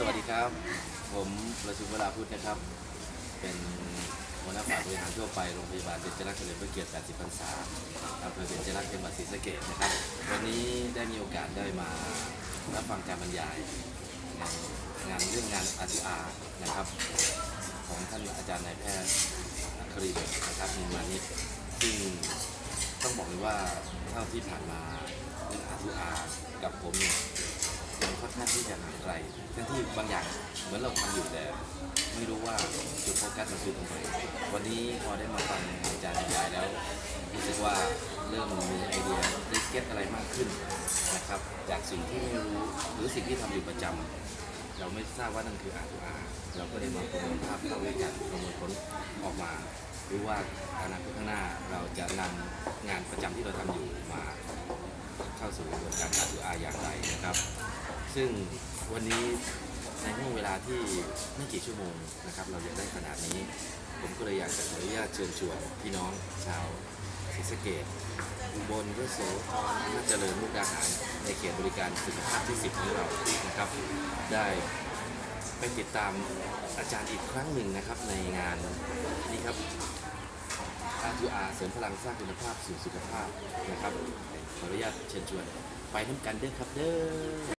สวัสดีครับ ผมประชุมเวลาพุทธนะครับ เป็นหัวหน้าฝ่ายบริหารทั่วไปโรงพยาบาลเบญจรักษ์เฉลิมพระเกียรติ 80 พรรษาอำเภอเบญจรักษ์จังหวัดศรีสะเกษนะครับ วันนี้ได้มีโอกาสได้มารับฟังการบรรยาย งานเรื่องงานอาชีอานะครับ ของท่านอาจารย์นายแพทย์อัครินทร์นะครับนิมานิดซึ่งต้องบอกเลยว่าเท่าที่ผ่านมาเรื่องอาชีอากับผมเนี่ย ยังค่อนข้าที่จะห่างไกลทั้งที่บางอย่างเหมือนเราทำอยู่แต่ไม่รู้ว่าจุดโฟกัสมันคือตรงไหนวันนี้พอได้มาฟังอาจารย์บรรยายแล้วรู้สึกว่าเริ่มมีไอเดียได้เก็ตอะไรมากขึ้นนะครับ จากสิ่งที่ไม่รู้หรือสิ่งที่ทำอยู่ประจำเราไม่ทราบว่านั่นคืออาร์อาเราก็ได้มาประเมินภาพเข้าด้วยกันประเมินผลออกมารู้ว่าอนาคตข้างหน้าเราจะนำงานประจำที่เราทำอยู่มาเข้าสู่กระบวนการการถืออาอย่างไรนะครับ ซึ่งวันนี้ในห่วงเวลาที่ไม่กี่ชั่วโมงนะครับ เราจะได้ขนาดนี้ ผมก็เลยอยากจะขออนุญาตเชิญชวนพี่น้องชาวศรีสะเกดอุบลยโสธรอำนาจเจริญมุกดาหาร ในเขตบริการสุขภาพที่ 10 ของเรานะครับ ได้ไปติดตามอาจารย์อีกครั้งหนึ่งนะครับในงานนี้ครับ R2R เสริมพลังสร้างคุณภาพสู่สุขภาพนะครับขออนุญาตเชิญชวน ไปน้ำกันเด้อครับเด้อ